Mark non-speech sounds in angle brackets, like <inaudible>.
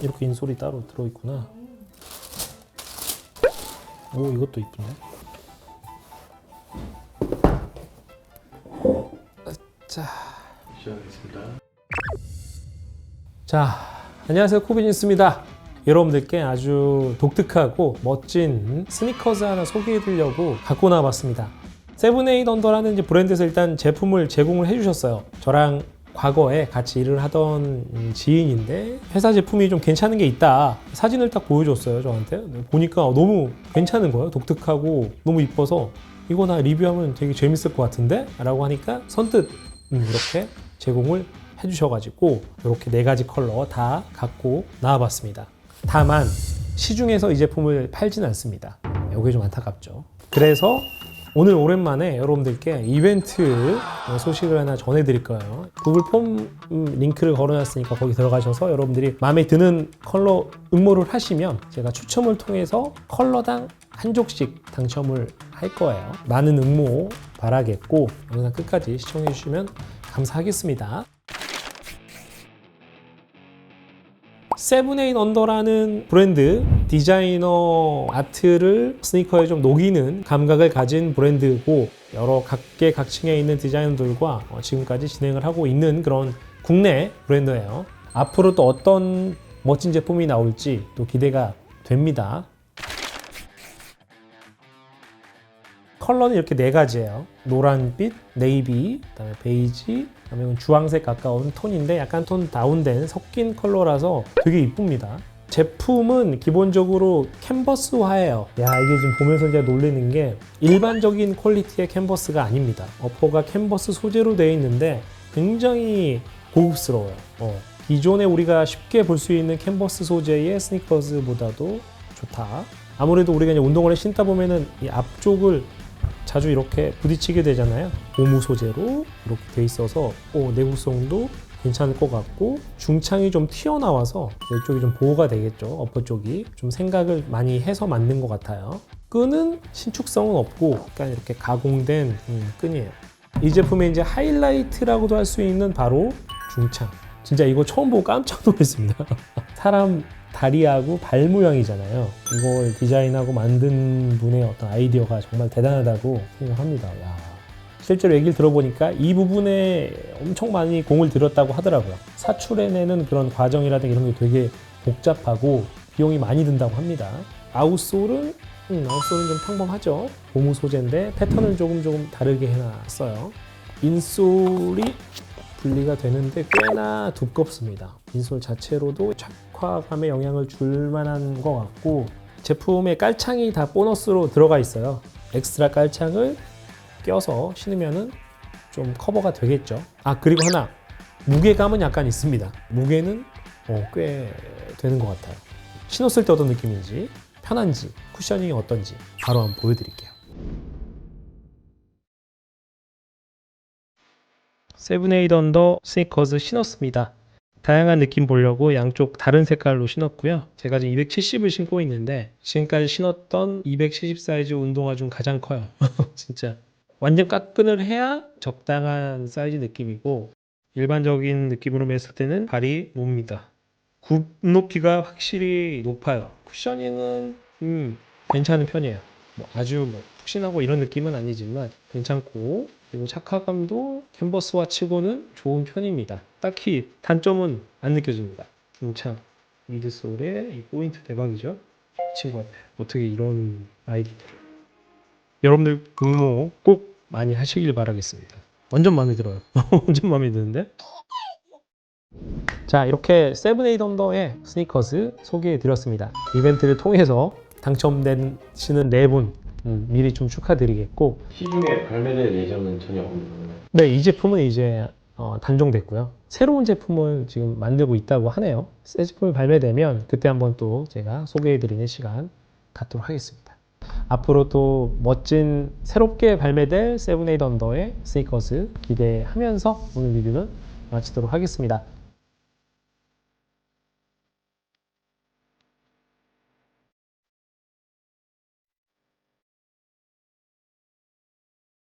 이렇게 인솔이 따로 들어있구나. 오 이것도 이쁜데. 자, 시작하겠습니다. 자 안녕하세요 코비니스입니다. 여러분들께 아주 독특하고 멋진 스니커즈 하나 소개해드리려고 갖고 나와봤습니다. 세븐에이드 언더라는 이제 브랜드에서 일단 제품을 제공을 해주셨어요. 저랑 과거에 같이 일을 하던 음, 지인인데 회사 제품이 좀 괜찮은 게 있다. 사진을 딱 보여줬어요 저한테. 보니까 너무 괜찮은 거예요. 독특하고 너무 이뻐서 이거 나 리뷰하면 되게 재밌을 것 같은데? 라고 하니까 선뜻 음, 이렇게 제공을 해주셔가지고 이렇게 네 가지 컬러 다 갖고 나와봤습니다 다만 시중에서 이 제품을 팔지는 않습니다 이게 좀 안타깝죠 그래서 오늘 오랜만에 여러분들께 이벤트 소식을 하나 전해드릴 거예요. 구글 폼 음, 링크를 걸어놨으니까 거기 들어가셔서 여러분들이 마음에 드는 컬러 응모를 하시면 제가 추첨을 통해서 컬러당 한 족씩 당첨을 할 거예요. 많은 응모 바라겠고 영상 끝까지 시청해 주시면 감사하겠습니다. 세븐에인 언더라는 브랜드 디자이너 아트를 스니커에 좀 녹이는 감각을 가진 브랜드고 여러 각계 각층에 있는 디자이너들과 어, 지금까지 진행을 하고 있는 그런 국내 브랜드예요. 앞으로 또 어떤 멋진 제품이 나올지 또 기대가 됩니다. 컬러는 이렇게 네 가지예요. 노란빛, 네이비, 그다음에 베이지, 그다음에 주황색 가까운 톤인데 약간 톤 다운된 섞인 컬러라서 되게 이쁩니다. 제품은 기본적으로 캔버스화예요. 야 이게 지금 보면서 이제 놀리는 게 일반적인 퀄리티의 캔버스가 아닙니다. 어퍼가 캔버스 소재로 되어 있는데 굉장히 고급스러워요. 어, 기존에 우리가 쉽게 볼 수 있는 캔버스 소재의 스니커즈보다도 좋다. 아무래도 우리가 이제 운동화를 신다 보면은 이 앞쪽을 자주 이렇게 부딪히게 되잖아요. 고무 소재로 이렇게 돼 있어서 어, 내구성도 괜찮을 것 같고 중창이 좀 튀어나와서 이쪽이 좀 보호가 되겠죠. 어퍼 쪽이 좀 생각을 많이 해서 만든 것 같아요. 끈은 신축성은 없고 약간 이렇게 가공된 음, 끈이에요. 이 제품의 이제 하이라이트라고도 할 수 있는 바로 중창. 진짜 이거 처음 보고 깜짝 놀랐습니다. <laughs> 사람 다리하고 발 모양이잖아요. 이걸 디자인하고 만든 분의 어떤 아이디어가 정말 대단하다고 생각합니다. 야. 실제로 얘기를 들어보니까 이 부분에 엄청 많이 공을 들였다고 하더라고요. 사출해내는 그런 과정이라든가 이런 게 되게 복잡하고 비용이 많이 든다고 합니다. 아웃솔은 음, 아웃솔은 좀 평범하죠. 고무 소재인데 패턴을 조금 조금 다르게 해놨어요. 인솔이 분리가 되는데 꽤나 두껍습니다. 인솔 자체로도 착화감에 영향을 줄 만한 것 같고 제품의 깔창이 다 보너스로 들어가 있어요. 엑스트라 깔창을 껴서 신으면은 좀 커버가 되겠죠. 아 그리고 하나 무게감은 약간 있습니다. 무게는 어, 꽤 되는 것 같아요. 신었을 때 어떤 느낌인지 편한지 쿠셔닝이 어떤지 바로 한번 보여드릴게요. 세븐에이드 언더 스니커즈 신었습니다. 다양한 느낌 보려고 양쪽 다른 색깔로 신었고요. 제가 지금 270을 신고 있는데 지금까지 신었던 270 사이즈 운동화 중 가장 커요. <laughs> 진짜 완전 깎근을 해야 적당한 사이즈 느낌이고 일반적인 느낌으로 맸을 때는 발이 놉니다. 굽 높이가 확실히 높아요. 쿠셔닝은 음, 괜찮은 편이에요. 뭐 아주 뭐 푹신하고 이런 느낌은 아니지만 괜찮고 그리고 착화감도 캔버스와 치고는 좋은 편입니다. 딱히 단점은 안 느껴집니다. 중창, 미드솔의 이 포인트 대박이죠. 친구한테 어떻게 이런 아이디어 여러분들 응모 꼭 많이 하시길 바라겠습니다. 완전 마음에 들어요. <laughs> 완전 마음에 드는데. 자 이렇게 세븐에이드 언더의 스니커즈 소개해 드렸습니다. 이벤트를 통해서 당첨되시는 네분 음, 미리 좀 축하드리겠고 시중에 발매될 예정은 전혀 없는? 네, 이 제품은 이제 어, 단종됐고요. 새로운 제품을 지금 만들고 있다고 하네요. 새 제품이 발매되면 그때 한번 또 제가 소개해드리는 시간 갖도록 하겠습니다. 앞으로 또 멋진 새롭게 발매될 세븐에이드 언더의 스니커즈 기대하면서 오늘 리뷰는 마치도록 하겠습니다.